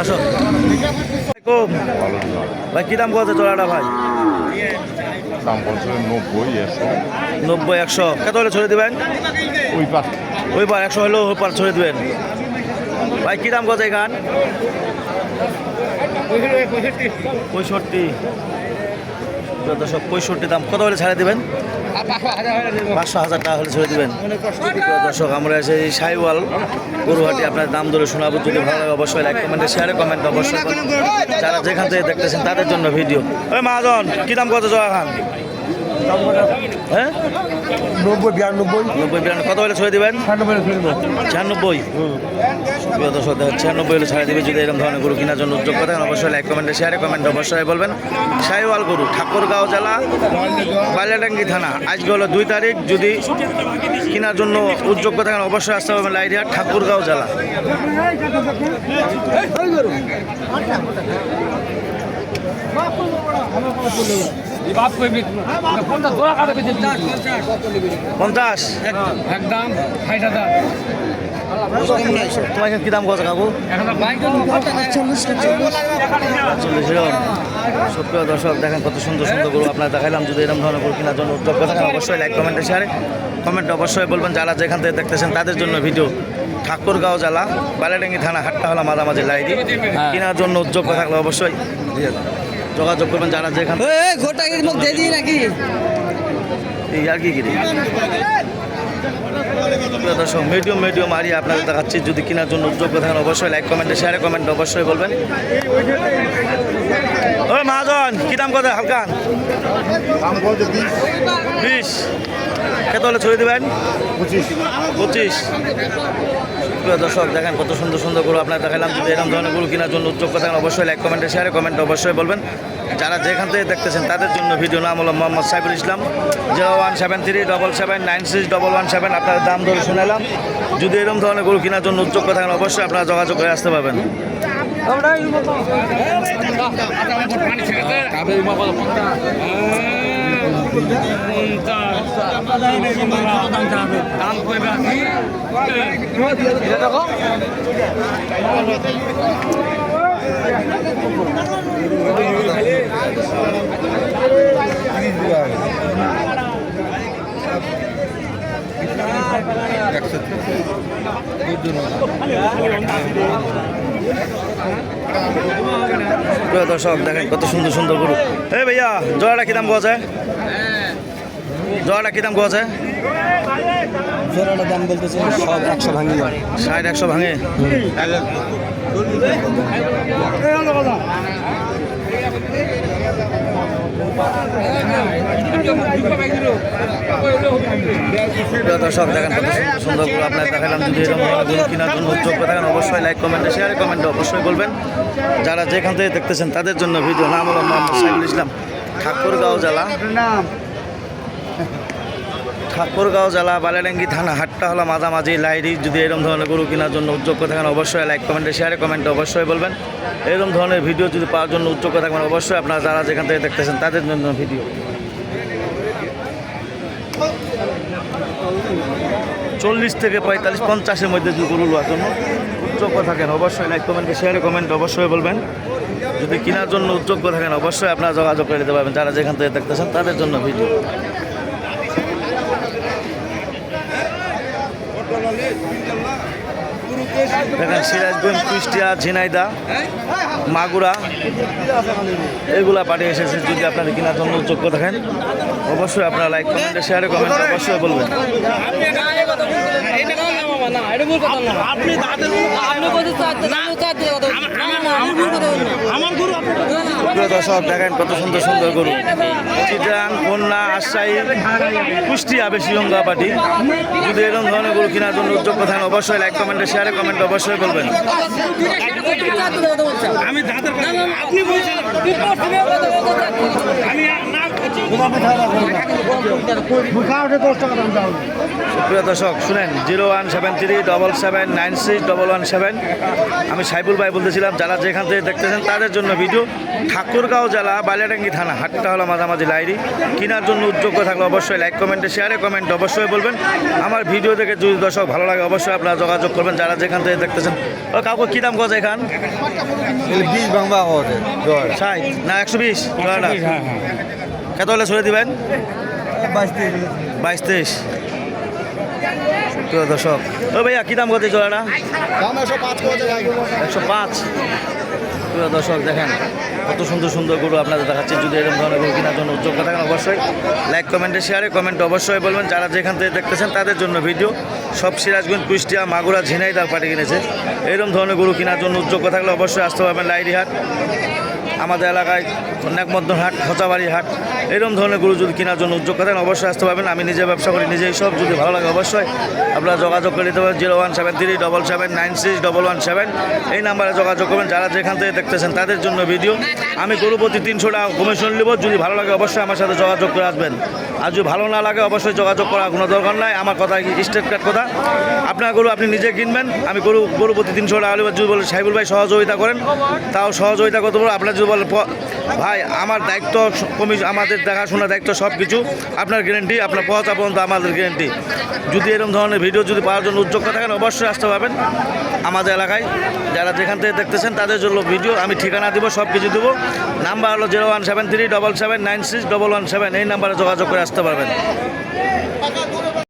আসো। ভাই কি দাম কত জোড়াটা ভাই? দাম বলছে নব্বই একশো। নব্বই একশো। কত হলে ছড়ে দেবেন? ওই পাশ ওই পার একশো হলেও ওই পার ছড়ে দেবেন। ভাই কি দাম কত এখান? পঁয়ষট্টি। দর্শক পঁয়ষট্টি দাম। কত হলে ছাড়ে দেবেন? পাঁচশো হাজার টাকা হলে ছেড়ে দেবেন। দর্শক, আমরা এসে এই সাইওয়াল গরুহাটি আপনার দাম ধরে শোনাবো। যদি ভালো লাগে অবশ্যই লাইক কমেন্টে শেয়ারে কমেন্ট অবশ্যই যারা যেখান থেকে দেখতেছেন তাদের জন্য ভিডিও ওই মহাজন, কী দাম কত জয়া খান হ্যাঁ নব্বই বিরানব্বই নব্বই বিরানব্বই কত হলে ছড়ে দেবেন ছিয়ানব্বই ছিয়ানব্বই হলে ছাড়া দিবে যদি এরকম ধরনের গরু কেনার জন্য উদ্যোগ করেন অবশ্যই লাইক কমেন্টে শেয়ারে কমেন্ট অবশ্যই বলবেন সাইওয়াল গরু ঠাকুরগাঁও জেলা বালিয়াডাঙ্গি থানা আজকে হলো দুই তারিখ যদি কেনার জন্য উদ্যোগ করে থাকেন অবশ্যই আসতে হবে লাইডিয়া ঠাকুরগাঁও জেলা পঞ্চাশ। একদম ষাট হাজার। তোমাকে কি দাম কাকু? সুপ্রিয় দর্শক দেখেন কত সুন্দর সুন্দর গরু আপনার দেখাইলাম। যদি এরকম ধরনের গরু কেনার জন্য উদ্যোগ থাকেন অবশ্যই লাইক কমেন্টে শেয়ারে কমেন্ট অবশ্যই বলবেন যারা যেখান থেকে দেখতেছেন তাদের জন্য ভিডিও ঠাকুরগাঁও জেলা বালাডাঙ্গি থানা হাটটা হলো মাঝামাঝি লাইডি কেনার জন্য উদ্যোগ থাকলে অবশ্যই যোগাযোগ করবেন যারা যেখানে ঘোটা মুখ দিয়ে দিই নাকি? এই আর কি কিনে প্রিয় দর্শক মিডিয়াম মিডিয়াম আরিয়া আপনাদের দেখাচ্ছি। যদি কেনার জন্য উদ্যোগ থাকেন অবশ্যই লাইক কমেন্টে শেয়ারে কমেন্ট অবশ্যই বলবেন। ওই মহাজন কি দাম কত? হালকান বিশ। কত হলে ছড়িয়ে দেবেন? পঁচিশ। পঁচিশ। প্রিয় দর্শক দেখেন কত সুন্দর সুন্দর গরু আপনার দেখালাম। যদি এরকম ধরনের গরু কেনার জন্য উদ্যোগ থাকেন অবশ্যই লাইক কমেন্টে শেয়ারে কমেন্ট অবশ্যই বলবেন। যারা যেখান থেকে দেখতেছেন, তাদের জন্য ভিডিও নাম হলো Mohammad Saiful Islam, zero one seven three double seven nine six double one seven. আপনার দাম ধরে শুনেলাম যদি এরকম ধরনের গরু কেনার জন্য উদ্যোগ থাকেন, অবশ্যই আপনারা যোগাযোগ করে আসতে পারবেন। প্রিয় দর্শক দেখেন কত সুন্দর সুন্দর গরু। এই ভাইয়া জোড়াটা কি দাম পাওয়া যায় জোড়াটা কি দাম পাওয়া যায় জোরাটা দাম বলতেছে সব একশো ভাঙি। ষাট একশো ভাঙে? প্রিয় দর্শক, দেখেন কত সুন্দর গরু আপনার দেখালাম। যদি এরকম কেনার জন্য উদ্যোগ থাকেন অবশ্যই লাইক কমেন্টে শেয়ারে কমেন্টে অবশ্যই বলবেন। যারা যেখান থেকে দেখতেছেন, তাদের জন্য ভিডিও নাম হলো মোহাম্মদ সাইফুল ইসলাম, ঠাকুরগাঁও জেলা। ঠাকুরগাঁও জেলা, বালাডাঙ্গি থানা, হাটটা হলো মাঝামাঝি লাইরি। যদি এরকম ধরনের গরু কেনার জন্য উদ্যোগ করে থাকেন অবশ্যই লাইক কমেন্টে শেয়ারে কমেন্টে অবশ্যই বলবেন। এরকম ধরনের ভিডিও যদি পাওয়ার জন্য উদ্যোগ করে থাকবেন অবশ্যই আপনারা যারা যেখান থেকে দেখতেছেন, তাদের জন্য ভিডিও চল্লিশ থেকে পঁয়তাল্লিশ, পঞ্চাশের মধ্যে যদি গরু লোয়ার জন্য উদ্যোগ থাকেন, অবশ্যই লাইক কমেন্টে শেয়ারে কমেন্ট অবশ্যই বলবেন। যদি কেনার জন্য উদ্যোগ থাকেন, অবশ্যই আপনারা যোগাযোগ করে দিতে পারবেন। যারা যেখান থেকে দেখতেছেন, তাদের জন্য ভিডিও দেখেন সিরাজগঞ্জ, কুষ্টিয়া, ঝিনাইদা, মাগুরা, এগুলা পাঠিয়ে এসেছে। যদি আপনারা কেনার জন্য যোগ্য থাকেন, অবশ্যই আপনারা লাইক কমেন্টে শেয়ারে কমেন্ট অবশ্যই বলবেন। আপনি আমার গরু প্রিয় দর্শক দেখেন কত সুন্দর সুন্দর গরু। চিটাং কন্যা আশাই কুষ্টিয়া বেশি লঙ্কা পাটি। যদি এরকম ধরনের গরু কেনার জন্য উদ্যোগ থাকেন অবশ্যই লাইক কমেন্টে শেয়ারে কমেন্ট অবশ্যই বলবেন আমি দাঁতের আপনি বলছেন আমি না প্রিয় দর্শক শুনেন zero one seven three double seven nine six double one seven. আমি সাইবুল ভাই বলতেছিলাম যারা যেখান থেকে দেখতেছেন তাদের জন্য ভিডিও। ঠাকুরগাঁও জেলা বালিয়াডাঙ্গি থানা হাটটা হলো মাঝামাঝি লাইরি। কেনার জন্য উদ্যোগ্য থাকলে অবশ্যই লাইক কমেন্টে শেয়ারে কমেন্ট অবশ্যই বলবেন। আমার ভিডিও দেখে যদি দর্শক ভালো লাগে অবশ্যই আপনারা যোগাযোগ করবেন যারা যেখান থেকে দেখতেছেন। ও কাউকে কী দাম গজ এখান? ভাঙবা হবে ষাট না একশো বিশ কত হলে ছড়ে দিবেন? বাইশ তেইশ প্রিয় দর্শক ও ভাইয়া কী দাম করতে জোড়াটা? একশো পাঁচ প্রিয় দর্শক দেখেন কত সুন্দর সুন্দর গরু আপনাদের দেখাচ্ছি। যদি এরকম ধরনের গরু কেনার জন্য উদ্যোগ থাকেন অবশ্যই লাইক কমেন্টে শেয়ারে কমেন্ট অবশ্যই বলবেন। যারা যেখান থেকে দেখতেছেন তাদের জন্য ভিডিও। সব সিরাজগঞ্জ কুষ্টিয়া মাগুরা ঝিনাইদার পাঠিয়ে কিনেছে এরকম ধরনের গরু কেনার জন্য উদ্যোগ থাকলে অবশ্যই আসতে পারবেন লাইরিহাট আমাদের এলাকায় কন্যাকমদ্দন হাট খোঁচাবাড়ি হাট এরকম ধরনের গরু যদি কেনার জন্য উদ্যোগ করেন অবশ্যই আসতে পারবেন। আমি নিজে ব্যবসা করি, নিজেই সব। যদি ভালো লাগে অবশ্যই আপনারা যোগাযোগ করে নিতে পারেন। Zero one seven three double seven nine six double one seven. এই নাম্বারে যোগাযোগ করবেন। যারা যেখান থেকে দেখতেছেন তাদের জন্য ভিডিও। আমি গরু প্রতি তিনশো টাকা কমিশন নেব। যদি ভালো লাগে অবশ্যই আমার সাথে যোগাযোগ করে আসবেন। আর যদি ভালো না লাগে অবশ্যই যোগাযোগ করার কোনো দরকার নাই। আমার কথা স্টেট কার্ড কথা? আপনার গরু আপনি নিজে কিনবেন। আমি গরু গরু প্রতি তিনশো টাকা হলে যদি বলে সাইবুল ভাই সহযোগিতা করেন, তাও সহযোগিতা করতে পারব। আপনার যদি বলে ভাই, আমার দায়িত্ব কমি আমাদের দেখাশোনার দায়িত্ব সব কিছু আপনার গ্যারেন্টি আপনার পৌঁছা পর্যন্ত আমাদের গ্যারেন্টি যদি এরকম ধরনের ভিডিও যদি পাওয়ার জন্য উদ্যোগ থাকেন, অবশ্যই আসতে পারবেন আমাদের এলাকায়। যারা যেখান থেকে দেখতেছেন, তাদের জন্য ভিডিও আমি ঠিকানা দেবো সব কিছু দেবো। নাম্বার হলো zero one seven three double seven nine six double one seven. এই নাম্বারে যোগাযোগ করে আসতে পারবেন।